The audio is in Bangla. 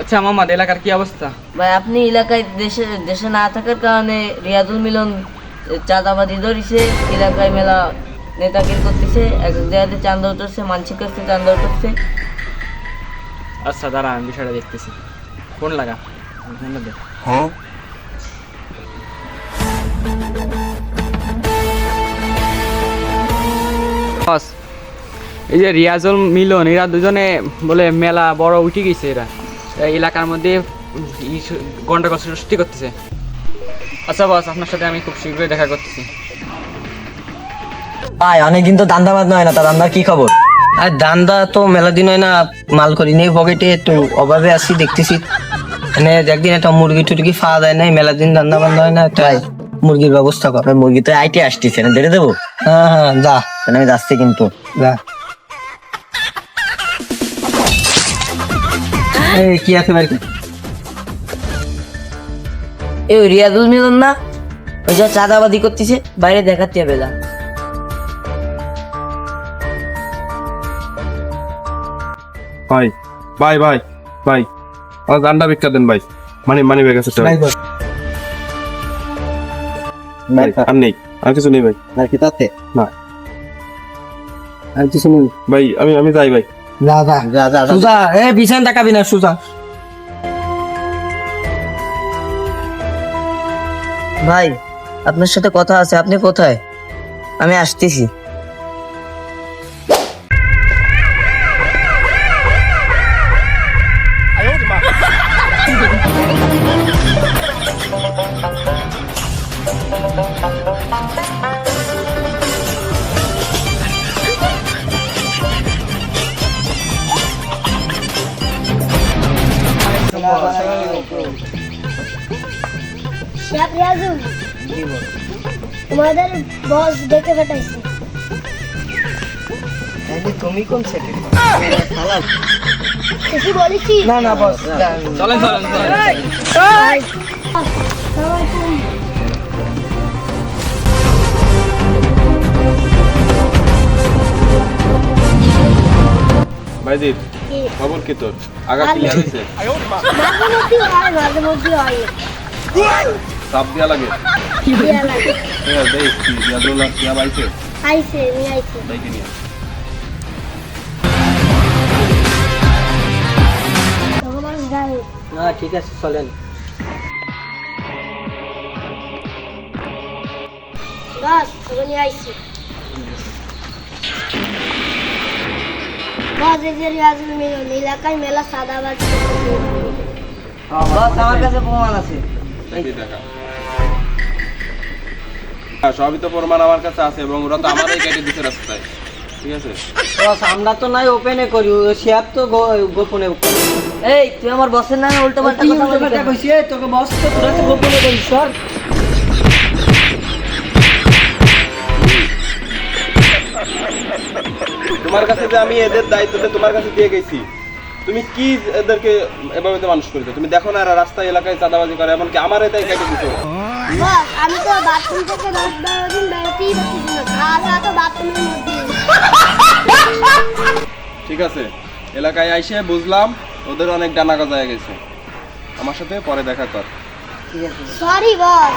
আচ্ছা মোহাম্মদ এলাকার কি অবস্থা? ভাই আপনি এলাকায় দেশে দেশে না থাকার কারণে রিয়াজুল মিলন চাঁদাবাদি ধরিছে এলাকায় মেলা নেতাগিরি করতেছে এক এক জায়গাতে চান্দা উঠছে মানসিক কাছে চান্দা উঠছে আচ্ছা দাঁড়া আমি বিষয়টা দেখতেছি। ফোন লাগা ফোনটা দে। বস, এই যে রিয়াজুল মিলন এরা দুজনে বলে মেলা বড় উঠে গেছে এরা। এলাকার মধ্যে ই গন্ডগোল সৃষ্টি করতেছে। আচ্ছা বস আপনার সাথে আমি খুব শীঘ্রই দেখা করতেছি। ভাই অনেকদিন তো দান্দা বাদ নয় না তার দান্দার কি খবর? আর দান্দা তো মেলা দিন হয় না মাল করি নেই পকেটে একটু অভাবে আসি দেখতেছি। মানে একদিন একটা মুরগি টুরগি খাওয়া যায় নাই মেলা দিন দান্দা বান্ধা হয় না তাই মুরগির ব্যবস্থা কর মুরগি তো আইটে আসতেছে না দেড়ে দেবো? হ্যাঁ হ্যাঁ যা। আমি যাচ্ছি কিন্তু। যা। এই কি আছে বাড়িতে? এই রিয়াজুল মিলন না? ওই যা চাঁদাবাদি করতেছে বাইরে দেখাতে হবে না। ভাই ভাই ভাই ভাই আমার গান্ডা ভিক্ষা দেন ভাই। মানি মানি ব্যাগ আছে ভাই আর নেই আর কিছু নেই ভাই। আর কি তাতে? না। আর কিছু নেই। ভাই আমি আমি যাই ভাই। যা যা যা যা সুজা এ বিছান তাকাবি না সুজা। ভাই আপনার সাথে কথা আছে আপনি কোথায়? আমি আসতেছি। শেখ রিয়াজুল তোমাদের বস ডেকে পাঠাইছে তুমি কোন সেটে কিছু বলেছি। না না বস চলেন চলেন চলেন। ভাই সবাই তুমি ভাইজিৎ কি? খবর কি তোর? আগা ক্লিয়ার হয়েছে? চাপ দেওয়া লাগে। দিয়া লাগে। হ্যাঁ দেখ কি ইয়াদুল্লাহ কিয়া বাইছে? আইছে নিয়ে আইছে। দেখে নিয়ে। ভগবান গায়ে না ঠিক আছে চলেন। বস তোকে আইছি। বস এই যে রিয়াজুল মিলন এলাকায় মেলা সাদাবাজ। বস আমার কাছে প্রমাণ আছে। দেখি হ্যাঁ, সবই তো প্রমাণ আমার কাছে আছে এবং ওরা তো আমারই কেটে দিতে রাস্তায়। ঠিক আছে? আমরা তো নাই ওপেনে করি শেয়ার তো গোপনে এই তুই আমার বসের নামে উল্টো পাল্টা কথা তোকে বস তো তোরা তো গোপনে করিস, সর। তোমার কাছে যে আমি এদের দায়িত্বটা তোমার কাছে দিয়ে গেছি। তুমি কি এদেরকে এভাবে তো মানুষ করেছ তুমি দেখো না এরা রাস্তায় এলাকায় চাঁদাবাজি করে এমনকি আমার এটাই কেটে দিছো আমি তো বাথরুম থেকে দশ বারো দিন বেরোতেই খাওয়া তো বাথরুমের মধ্যে ঠিক আছে এলাকায় আইসে বুঝলাম ওদের অনেক ডানা গজায় গেছে। আমার সাথে পরে দেখা কর। ঠিক আছে সরি বস